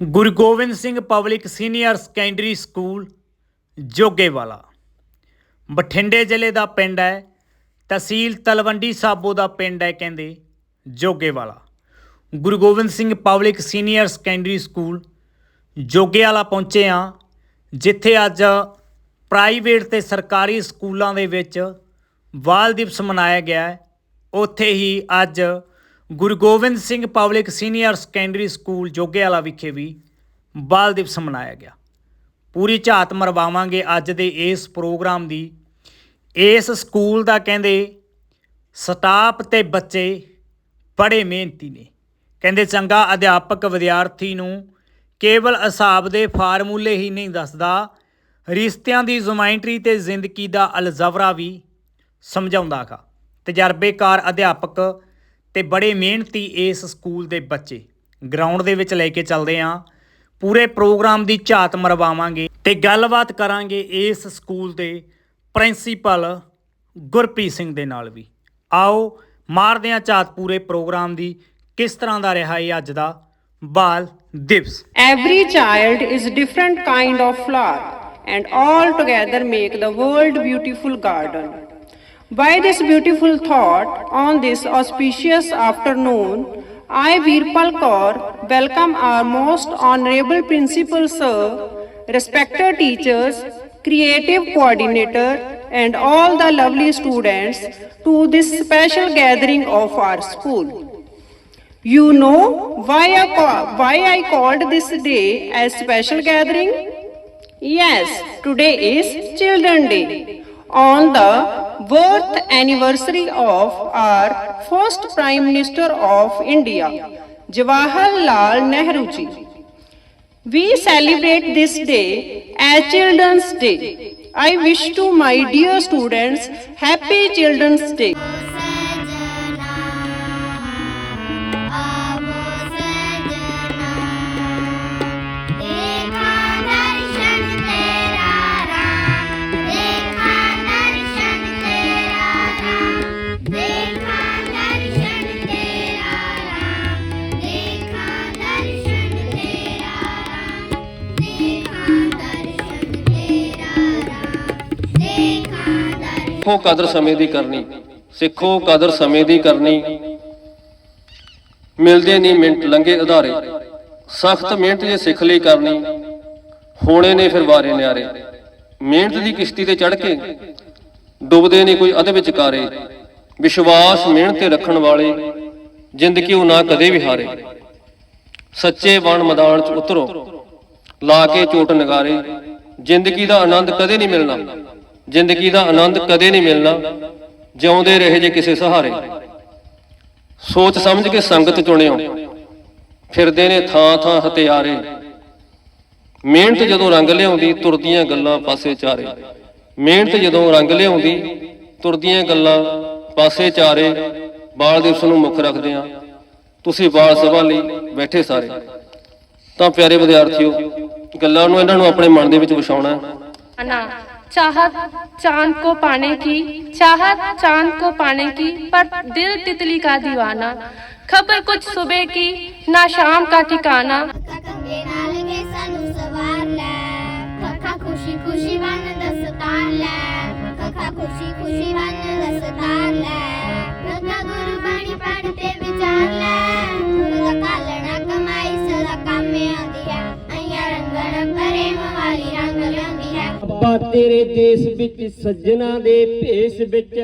Guru Gobind Singh public senior secondary school, Jogewala. ਬਠਿੰਡੇ ਜ਼ਿਲ੍ਹੇ ਦਾ ਪਿੰਡ ਹੈ, ਤਹਿਸੀਲ ਤਲਵੰਡੀ ਸਾਬੋ ਦਾ ਪਿੰਡ ਹੈ ਕਹਿੰਦੇ Jogewala. Guru Gobind Singh public senior secondary school, Jogewala ਪਹੁੰਚੇ ਆ ਜਿੱਥੇ ਅੱਜ ਪ੍ਰਾਈਵੇਟ ਤੇ ਸਰਕਾਰੀ ਸਕੂਲਾਂ ਦੇ ਵਿੱਚ ਬਾਲ ਦਿਵਸ ਮਨਾਇਆ ਗਿਆ ਉੱਥੇ ਹੀ ਅੱਜ Guru Gobind Singh public senior secondary school Jogewala ਵਿਖੇ ਵੀ ਬਾਲ ਦਿਵਸ ਮਨਾਇਆ ਗਿਆ। ਪੂਰੀ ਝਾਤ ਮਰਵਾਵਾਂਗੇ ਅੱਜ ਦੇ ਇਸ ਪ੍ਰੋਗਰਾਮ ਦੀ। ਇਸ ਸਕੂਲ ਦਾ ਕਹਿੰਦੇ ਸਟਾਫ ਤੇ ਬੱਚੇ ਬੜੇ ਮਿਹਨਤੀ ਨੇ। ਕਹਿੰਦੇ, ਚੰਗਾ ਅਧਿਆਪਕ ਵਿਦਿਆਰਥੀ ਨੂੰ ਕੇਵਲ ਹਿਸਾਬ ਦੇ ਫਾਰਮੂਲੇ ਹੀ ਨਹੀਂ ਦੱਸਦਾ, ਰਿਸ਼ਤਿਆਂ ਦੀ ਜ਼ੁਮਾਇਟਰੀ ਤੇ ਜ਼ਿੰਦਗੀ ਦਾ ਅਲਜ਼ਵਰਾ ਵੀ ਸਮਝਾਉਂਦਾ ਗਾ ਤਜਰਬੇਕਾਰ ਅਧਿਆਪਕ ਤੇ ਬੜੇ ਮਿਹਨਤੀ ਇਸ ਸਕੂਲ ਦੇ ਬੱਚੇ। ਗਰਾਊਂਡ ਦੇ ਵਿੱਚ ਲੈ ਕੇ ਚੱਲਦੇ ਆਂ ਪੂਰੇ ਪ੍ਰੋਗਰਾਮ ਦੀ ਝਾਤ ਮਰਵਾਵਾਂਗੇ ਤੇ ਗੱਲਬਾਤ ਕਰਾਂਗੇ ਇਸ ਸਕੂਲ ਦੇ ਪ੍ਰਿੰਸੀਪਲ ਗੁਰਪ੍ਰੀਤ ਸਿੰਘ ਦੇ ਨਾਲ ਵੀ। ਆਓ ਮਾਰਦੇ ਆਂ ਝਾਤ ਪੂਰੇ ਪ੍ਰੋਗਰਾਮ ਦੀ ਕਿਸ ਤਰ੍ਹਾਂ ਦਾ ਰਿਹਾ ਇਹ ਅੱਜ ਦਾ ਬਾਲ ਦਿਵਸ। Every child is different kind of flower, and all together make the world beautiful garden. By this beautiful thought, on this auspicious afternoon, I, Virpal Kaur, welcome our most honorable principal sir, respected teachers, creative coordinator, and all the lovely students to this special gathering of our school. You know why I, ca- why I called this day as special gathering? Yes, today is Children Day. On the birth anniversary of our first Prime Minister of India, Jawaharlal Nehru ji. We celebrate this day as Children's Day. I wish to my dear students Happy Children's Day. ਸਿੱਖੋ ਕਦਰ ਸਮੇਂ ਦੀ ਕਰਨੀ। ਸਿੱਖੋ ਕਦਰ ਸਮੇਂ ਦੀ ਕਰਨੀ। ਮਿਲਦੇ ਨਹੀਂ ਮਿੰਟ ਲੰਗੇ ਉਧਾਰੇ ਸਖਤ ਮਿਹਨਤ ਜੇ ਸਿੱਖ ਲਈ ਕਰਨੀ, ਹੋਣੇ ਨੇ ਫਿਰ ਵਾਰੇ ਨਿਆਰੇ। ਮਿਹਨਤ ਦੀ ਕਿਸ਼ਤੀ ਤੇ ਚੜ ਕੇ ਡੁੱਬਦੇ ਨਹੀਂ ਕੋਈ ਅਧ ਵਿਚਕਾਰੇ। ਵਿਸ਼ਵਾਸ ਮਿਹਨਤ ਤੇ ਰੱਖਣ ਵਾਲੇ, ਜ਼ਿੰਦਗੀ ਉਹ ਨਾ ਕਦੇ ਵੀ ਹਾਰੇ। ਸੱਚੇ ਵਣ ਮੈਦਾਨ ਚ ਉਤਰੋ। ਲਾ ਕੇ ਚੋਟ ਨਗਾਰੇ। ਜ਼ਿੰਦਗੀ ਦਾ ਆਨੰਦ ਕਦੇ ਨਹੀਂ ਮਿਲਣਾ। ਜ਼ਿੰਦਗੀ ਦਾ ਆਨੰਦ ਕਦੇ ਨਹੀਂ ਮਿਲਣਾ, ਜਿਉਂਦੇ ਰਹੇ ਜੇ ਕਿਸੇ ਸਹਾਰੇ। ਸੋਚ ਸਮਝ ਕੇ ਸੰਗਤ ਚੁਣਿਓ, ਫਿਰਦੇ ਨੇ ਥਾਂ ਥਾਂ ਹਥਿਆਰੇ। ਮਿਹਨਤ ਜਦੋਂ ਰੰਗ ਲਿਆਉਂਦੀ, ਤੁਰਦੀਆਂ ਗੱਲਾਂ ਪਾਸੇ ਚਾਰੇ। ਮਿਹਨਤ ਜਦੋਂ ਰੰਗ ਲਿਆਉਂਦੀ, ਤੁਰਦੀਆਂ ਗੱਲਾਂ ਪਾਸੇ ਚਾਰੇ। ਬਾਲ ਦਿਵਸ ਨੂੰ ਮੁੱਖ ਰੱਖਦੇ ਆ ਤੁਸੀਂ ਬਾਲ ਸਭਾ ਲਈ ਬੈਠੇ ਸਾਰੇ। ਤਾਂ ਪਿਆਰੇ ਵਿਦਿਆਰਥੀਓ, ਗੱਲਾਂ ਨੂੰ ਇਹਨਾਂ ਨੂੰ ਆਪਣੇ ਮਨ ਦੇ ਵਿੱਚ ਵਿਛਾਉਣਾ ਹੈ। ना चाहत चांद को पाने की चाहत चांद को पाने की पर दिल तितली का दीवाना खबर कुछ सुबह की ना शाम का ठिकाना ਕੰਗੇ ਨਾਲ ਕੇ ਸਾਨੂੰ ਸਵਾਰ ਲੈ ਖੱਖਾ ਖੁਸ਼ੀ ਖੁਸ਼ੀ ਬਨ ਦਸਤਾਰ ਲੈ ਖੱਖਾ ਖੁਸ਼ੀ ਖੁਸ਼ੀ ਬਨ ਦਸਤਾਰ ਲੈ ਰੱਖਾ ਗੁਰੂ ਬਾਣੀ ਪੜ੍ਹ ਤੇ ਵਿਚਾਰ ਲੈ ਗੁਰੂ ਦਾ ਕਾਲਣਾ ਲਿਆਉਂਦੀ ਤੇਰੇ ਦੇਸ਼ ਵਿੱਚ, ਸੱਜਣਾ ਦੇ ਭੇਸ ਵਿੱਚ।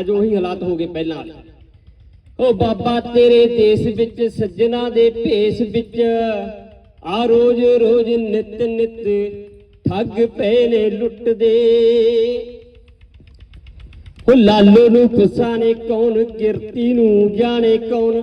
ਅੱਜ ਉਹੀ ਹਾਲਾਤ ਹੋ ਗਏ ਪਹਿਲਾਂ ਵਾਲੇ। ਬਾਬਾ ਤੇਰੇ ਦੇਸ਼ ਵਿੱਚ, ਸੱਜਣਾ ਦੇ ਭੇਸ ਵਿੱਚ, ਆ ਰੋਜ਼ ਰੋਜ਼ ਨਿਤ ਨਿਤ ਠੱਗ ਪਏ ਨੇ ਲੁੱਟਦੇ। ਉਹ ਲਾਲੋ ਨੂੰ ਫਸਾਣੇ ਕੌਣ, ਕਿਰਤੀ ਨੂੰ ਜਾਣੇ ਕੌਣ?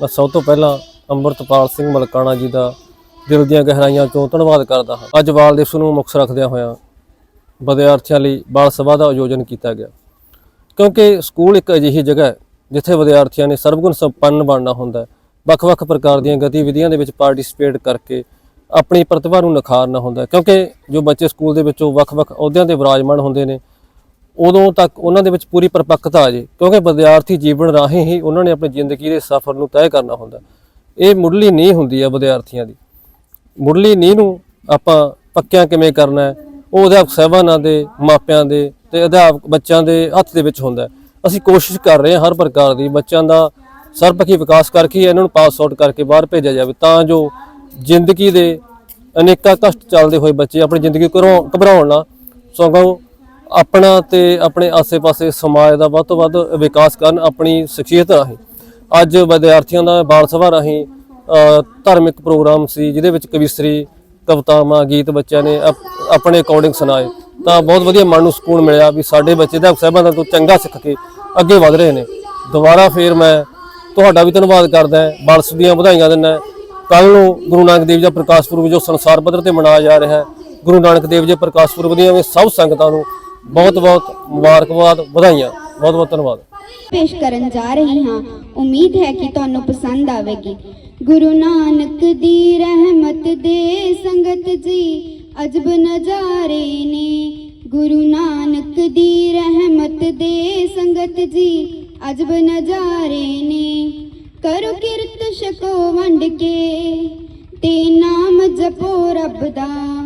ਮੈਂ ਸਭ ਤੋਂ ਪਹਿਲਾਂ ਅੰਮ੍ਰਿਤਪਾਲ ਸਿੰਘ ਮਲਕਾਣਾ ਜੀ ਦਾ ਦਿਲ ਦੀਆਂ ਗਹਿਰਾਈਆਂ ਤੋਂ ਧੰਨਵਾਦ ਕਰਦਾ ਹਾਂ। ਅੱਜ ਬਾਲ ਦਿਵਸ ਨੂੰ ਮੁੱਖ ਰੱਖਦਿਆਂ ਹੋਇਆਂ ਵਿਦਿਆਰਥੀਆਂ ਲਈ ਬਾਲ ਸਭਾ ਦਾ ਆਯੋਜਨ ਕੀਤਾ ਗਿਆ। ਕਿਉਂਕਿ ਸਕੂਲ ਇੱਕ ਅਜਿਹੀ ਜਗ੍ਹਾ ਹੈ ਜਿੱਥੇ ਵਿਦਿਆਰਥੀਆਂ ਨੇ ਸਰਵਗੁਣ ਸੰਪੰਨ ਬਣਨਾ ਹੁੰਦਾ ਹੈ। ਵੱਖ-ਵੱਖ ਪ੍ਰਕਾਰ ਦੀਆਂ ਗਤੀਵਿਧੀਆਂ ਦੇ ਵਿੱਚ ਪਾਰਟਿਸਿਪੇਟ ਕਰਕੇ ਆਪਣੀ ਪ੍ਰਤਿਭਾ ਨੂੰ ਨਿਖਾਰਨਾ ਹੁੰਦਾ ਕਿਉਂਕਿ ਜੋ ਬੱਚੇ ਸਕੂਲ ਦੇ ਵਿੱਚੋਂ ਵੱਖ-ਵੱਖ ਅਹੁਦਿਆਂ ਤੇ ਵਿਰਾਜਮਾਨ ਹੁੰਦੇ ਨੇ ਉਦੋਂ ਤੱਕ ਉਹਨਾਂ ਦੇ ਵਿੱਚ ਪੂਰੀ ਪਰਿਪੱਕਤਾ ਆ ਜੇ, ਕਿਉਂਕਿ ਵਿਦਿਆਰਥੀ ਜੀਵਨ ਰਾਹੀਂ ਹੀ ਉਹਨਾਂ ਨੇ ਆਪਣੀ ਜ਼ਿੰਦਗੀ ਦੇ ਸਫ਼ਰ ਨੂੰ ਤੈਅ ਕਰਨਾ ਹੁੰਦਾ। ਇਹ ਮੁੱਢਲੀ ਨੀਂਹ ਹੁੰਦੀ ਹੈ ਵਿਦਿਆਰਥੀਆਂ ਦੀ। ਮੁੱਢਲੀ ਨੀਂਹ ਨੂੰ ਆਪਾਂ ਪੱਕਿਆਂ ਕਿਵੇਂ ਕਰਨਾ ਹੈ, ਉਹ ਅਧਿਆਪਕ ਸਾਹਿਬਾਨਾਂ ਦੇ, ਮਾਪਿਆਂ ਦੇ ਤੇ ਅਧਿਆਪਕ ਬੱਚਿਆਂ ਦੇ ਹੱਥ ਦੇ ਵਿੱਚ ਹੁੰਦਾ ਅਸੀਂ ਕੋਸ਼ਿਸ਼ ਕਰ ਰਹੇ ਹਾਂ ਹਰ ਪ੍ਰਕਾਰ ਦੀ, ਬੱਚਿਆਂ ਦਾ ਸਰਬਪੱਖੀ ਵਿਕਾਸ ਕਰਕੇ ਇਹਨਾਂ ਨੂੰ ਪਾਸ ਆਊਟ ਕਰਕੇ ਬਾਹਰ ਭੇਜਿਆ ਜਾਵੇ, ਤਾਂ ਜੋ ਜ਼ਿੰਦਗੀ ਦੇ ਅਨੇਕਾਂ ਕਸ਼ਟ ਚੱਲਦੇ ਹੋਏ ਬੱਚੇ ਆਪਣੀ ਜ਼ਿੰਦਗੀ ਘਰੋਂ ਘਬਰਾਉਣ ਨਾ, ਸਗੋਂ ਆਪਣਾ ਤੇ ਆਪਣੇ ਆਸੇ-ਪਾਸੇ ਸਮਾਜ ਦਾ ਵੱਧ ਤੋਂ ਵੱਧ ਵਿਕਾਸ ਕਰਨ ਆਪਣੀ ਸ਼ਖਸੀਅਤ ਰਾਹੀਂ। ਅੱਜ ਵਿਦਿਆਰਥੀਆਂ ਦਾ ਬਾਲ ਸਭਾ ਰਾਹੀਂ ਧਾਰਮਿਕ ਪ੍ਰੋਗਰਾਮ ਸੀ, ਜਿਹਦੇ ਵਿੱਚ ਕਵਿਸਰੀ ਕਵਿਤਾਵਾਂ, ਗੀਤ ਬੱਚਿਆਂ ਨੇ ਅਪ- ਆਪਣੇ ਅਕੋਰਡਿੰਗ ਸੁਣਾਏ। ਤਾਂ ਬਹੁਤ ਵਧੀਆ ਮਨ ਨੂੰ ਸਕੂਨ ਮਿਲਿਆ ਵੀ ਸਾਡੇ ਬੱਚੇ ਦਾ ਸਾਹਿਬਾਂ ਤੋਂ ਚੰਗਾ ਸਿੱਖ ਕੇ ਅੱਗੇ ਵਧ ਰਹੇ ਨੇ। ਦੁਬਾਰਾ ਫੇਰ ਮੈਂ ਤੁਹਾਡਾ ਵੀ ਧੰਨਵਾਦ ਕਰਦਾ ਬਾਲਸ ਦੀਆਂ ਵਧਾਈਆਂ ਦਿੰਦਾ ਕੱਲ ਨੂੰ ਗੁਰੂ ਨਾਨਕ ਦੇਵ ਜੀ ਦਾ ਪ੍ਰਕਾਸ਼ ਪੁਰਬ ਜੋ ਸੰਸਾਰ ਪੱਧਰ ਤੇ ਮਨਾਇਆ ਜਾ ਰਿਹਾ ਹੈ, ਗੁਰੂ ਨਾਨਕ ਦੇਵ ਜੀ ਪ੍ਰਕਾਸ਼ ਪੁਰਬ ਦੀਆਂ ਵੀ ਸਭ ਸੰਗਤਾਂ ਨੂੰ ਬਹੁਤ ਬਹੁਤ ਮੁਬਾਰਕਬਾਦ, ਵਧਾਈਆਂ, ਬਹੁਤ ਬਹੁਤ ਧੰਨਵਾਦ। ਪੇਸ਼ ਕਰਨ ਜਾ ਰਹੀ ਹਾਂ। ਉਮੀਦ ਹੈ ਕਿ ਤੁਹਾਨੂੰ ਪਸੰਦ ਆਵੇਗੀ। ਗੁਰੂ ਨਾਨਕ ਦੀ ਰਹਿਮਤ ਦੇ ਸੰਗਤ ਜੀ, ਅਜਬ ਨਜ਼ਾਰੇ ਨੇ। ਗੁਰੂ ਨਾਨਕ ਦੀ ਰਹਿਮਤ ਦੇ ਸੰਗਤ ਜੀ, ਅਜਬ ਨਜ਼ਾਰੇ ਨੇ। ਕਰੋ ਕਿਰਤ ਛਕੋ ਵੰਡ ਕੇ, ਤੇ ਨਾਮ ਜਪੋ ਰੱਬ ਦਾ।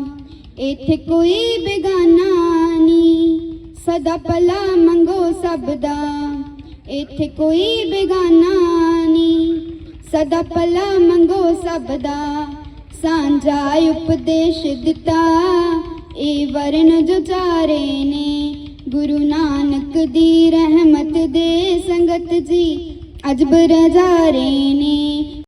ਇੱਥੇ ਕੋਈ ਬੇਗਾਨਾ ਸਦਾ ਭਲਾ ਮੰਗੋ ਸਭ ਦਾ। ਇੱਥੇ ਕੋਈ ਬੇਗਾਨਾ ਨਹੀਂ। ਸਦਾ ਭਲਾ ਮੰਗੋ ਸਭ ਦਾ। ਸਾਂਝਾ ਉਪਦੇਸ਼ ਦਿੱਤਾ। ਇਹ ਵਰਨ ਜੋ ਚਾਰੇ ਨੇ, ਗੁਰੂ ਨਾਨਕ ਦੀ ਰਹਿਮਤ ਦੇ ਸੰਗਤ ਜੀ, ਅਜਬ ਰਜ਼ਾਰੇ ਨੇ।